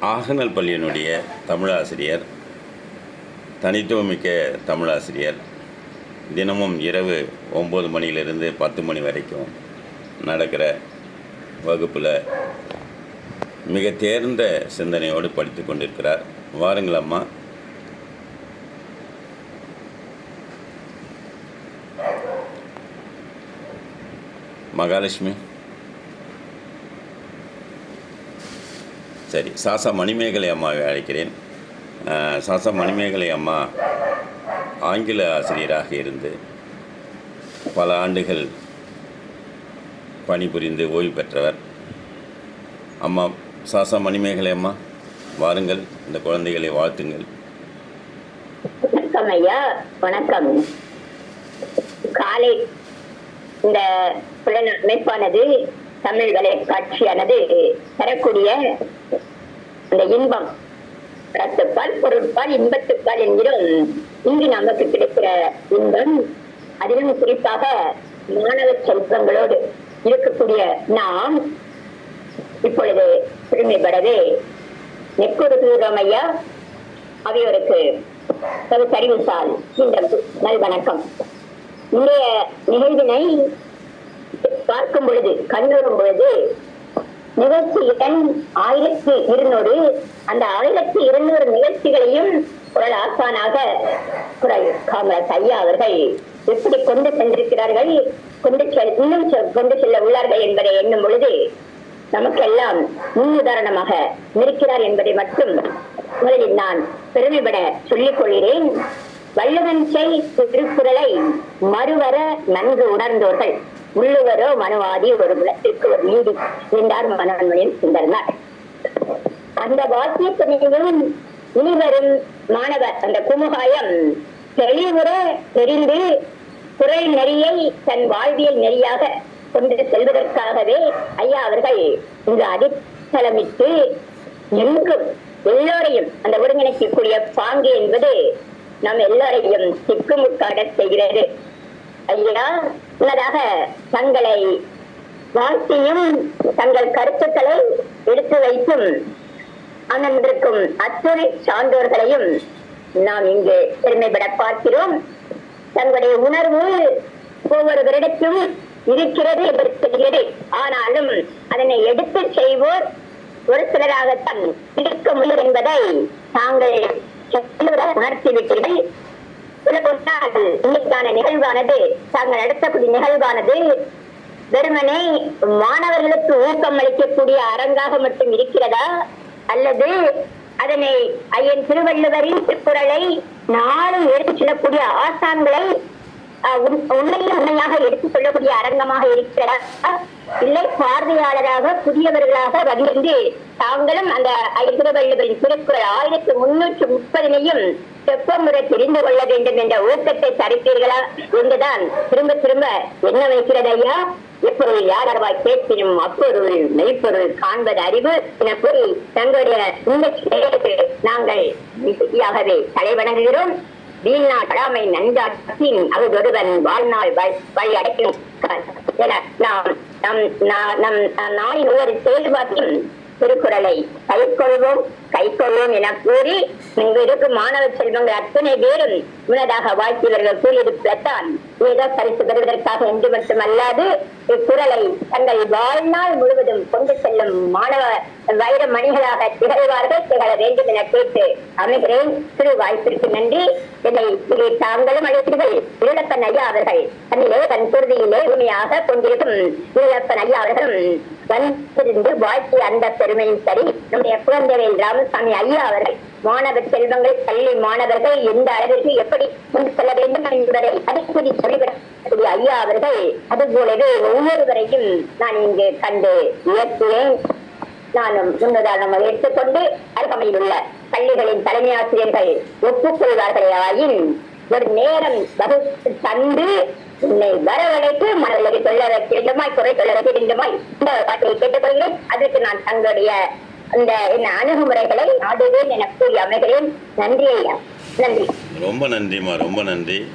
ஆகநல் பள்ளியினுடைய தமிழாசிரியர் தனித்துவமிக்க தமிழாசிரியர் தினமும் இரவு ஒம்பது மணியிலிருந்து பத்து மணி வரைக்கும் நடக்கிற வகுப்பில் மிக தேர்ந்த சிந்தனையோடு படித்து கொண்டிருக்கிறார். வாருங்களம்மா மகாலட்சுமி. சரி சாசா மணிமேகலை அம்மாவை அழைக்கிறேன். சாசா மணிமேகலை அம்மா ஆங்கில ஆசிரியராக இருந்து பல ஆண்டுகள் பணிபுரிந்து ஓய்வு பெற்றவர். அம்மா சாசா மணிமேகலை அம்மா வாருங்கள் இந்த குழந்தைகளை வாழ்த்துங்கள். வணக்கம் ஐயா வணக்கம். காலை இந்த மேற்பானது தமிழ் வலைக்காட்சியானது தரக்கூடிய அந்த இன்பம். ரத்துப்பால் பொருட்பால் இன்பத்துப்பால் என்கிறோம். இங்கு நமக்கு கிடைக்கிற இன்பம் அதிலும் குறிப்பாக மாணவ செல்வங்களோடு இருக்கக்கூடிய நாம் இப்பொழுது பெருமைப்படவே நெக்குறுகிறோம் தூரமையா அவையோருக்கு ஒரு சரிவுசால் நல் வணக்கம் இன்றைய நிகழ்வினை பார்க்கும் பொழுது கண்ணுறும் பொழுது நிகழ்ச்சி எண் ஆயிரத்தி இருநூறு அந்த ஆயிரத்தி இருநூறு நிகழ்ச்சிகளையும் குரல் ஆசானாக குரல் காமராஜ் ஐயா அவர்கள் எப்படி கொண்டு சென்றிருக்கிறார்கள் கொண்டு செல் இன்னும் கொண்டு செல்ல உள்ளார்கள் என்பதை எண்ணும் பொழுது நமக்கெல்லாம் முன்னுதாரணமாக நிற்கிறார் என்பதை மட்டும் முதலில் நான் பெருமைபட சொல்லிக் கொள்கிறேன். வள்ளுவன் செய் திருக்குறளை மறுவர நன்கு உணர்ந்தோர்கள். உள்ளுவரோ மனவாதி ஒரு குலத்திற்கு ஒரு நீதி என்றார் மனவன்மணியின் சுந்தரனார். அந்த வாக்கியத்தினையும் இனிவரும் மாணவர் அந்த குமுகாயம் தெளிவுற தெரிந்து குரல் நெறியை தன் வாழ்வியல் நெறியாக கொண்டு செல்வதற்காகவே ஐயா அவர்கள் இங்கு அடித்தளமிட்டு எங்கும் எல்லோரையும் அந்த ஒருங்கிணைக்கக்கூடிய பாங்கு என்பது நம் எல்லோரையும் திக்குமுக்காட செய்கிறது. ஐயா முன்னதாக தங்களை வாழ்த்தியும் தங்கள் கருத்துக்களை எடுத்து வைத்தும் அமர்ந்திருக்கும் அத்துணை சான்றோர்களையும் நாம் இங்கு பெருமைப்பட பார்க்கிறோம். தங்களுடைய உணர்வு ஒவ்வொருவரிடத்தும் இருக்கிறது என்று தெரிகிறது. ஆனாலும் அதனை எடுத்து செய்வோர் ஒரு சிலராகத்தான் இருக்க முடியும் என்பதை தாங்கள் உணர்த்திவிட்டீர்கள் சொல்லப்போனால் இன்னைக்கான நிகழ்வானது தாங்கள் நடத்தக்கூடிய நிகழ்வானது வெறுமனே மாணவர்களுக்கு ஊக்கம் அளிக்கக்கூடிய அரங்காக மட்டும் இருக்கிறதா? அல்லது அதனை ஐயன் திருவள்ளுவரின் திருக்குறளை நாளும் எடுத்துச் செல்லக்கூடிய ஆசான்களை உண்மையில் உண்மையாக எடுத்துச் சொல்லக்கூடிய அரங்கமாக இருக்கிறதா? இல்லை பார்வையாளராக புதியவர்களாக வந்திருந்து தாங்களும் அந்த ஐயன் திருவள்ளுவரின் திருக்குறள் ஆயிரத்தி முன்னூற்றி முப்பதினையும் செப்பமுறை தெரிந்து கொள்ள வேண்டும் என்ற ஊக்கத்தை தருப்பீர்களா என்றுதான் திரும்ப திரும்ப என்ன வைக்கிறது ஐயா? எப்பொருள் யாரவாய் கேட்பினும் அப்பொருள் மெய்ப்பொருள் காண்பது அறிவு என கூறி தங்களுடைய இந்த செயலுக்கு நாங்கள் மிகுதியாகவே தலைவணங்குகிறோம் வீணா கடாமை நன்றாற்றின் அவதொருவன் வாழ்நாள் வழி- அடைக்கும் என நாம் நம் நம் நாளின் ஒவ்வொரு செயல்பாட்டிலும் திருக்குறளை கைக்கொள்வோம் கைக்கொள்வோம் என கூறி இங்கு இருக்கும் மாணவ செல்வங்கள் அத்தனை பேரும் முன்னதாக வாழ்த்தியவர்கள் கூறியிருப்பதான் ஏதோ பரிசு பெறுவதற்காக என்று மட்டுமல்லாது இக்குறளை தங்கள் வாழ்நாள் முழுவதும் கொண்டு செல்லும் மாணவ வைர மணிகளாக திகழ்வார்கள் திகழ வேண்டும் என கேட்டு அமைகிறேன். திரு வாய்ப்பிற்கு நன்றி. என்னை இதை தாங்களும் அழைத்தீர்கள். இருளப்பன் ஐயா அவர்கள் தன்னிலே தன் குருதியிலே உண்மையாக கொண்டிருக்கும் இருளப்பன் ஐயா அவர்களும் வந்திருந்து வாழ்த்திய அந்த பெருமையும் சரி நம்முடைய குழந்தைவேல் ராமசாமி ஐயா அவர்கள் மாணவர் செல்வங்கள் பள்ளி மாணவர்கள் எந்த அளவிற்கு எப்படி கொண்டு செல்ல வேண்டும் என்பதை அடிக்கடி சொல்லிவிடக்கூடிய ஐயா அவர்கள் அதுபோலவே ஒவ்வொருவரையும் நான் இங்கு கண்டு இயக்குவேன். நானும் முன்னுதாரணமாக எடுத்துக்கொண்டு அருகமையில் உள்ள பள்ளிகளின் தலைமை ஆசிரியர்கள் ஒப்புக்கொள்வார்களே ஆயின் ஒரு நேரம் வகுத்து தந்து உன்னை வரவழைத்து மனதில் சொல்ல வேண்டுமாய் குறை சொல்ல வேண்டுமாய். இந்த பாட்டை கேட்டுக்கொள்கிறேன் அதற்கு நான் தங்களுடைய அந்த என்ன அணுகுமுறைகளை நாடுவேன் என கூறி அமைகிறேன். நன்றி ஐயா. நன்றி. ரொம்ப நன்றிமா ரொம்ப நன்றி.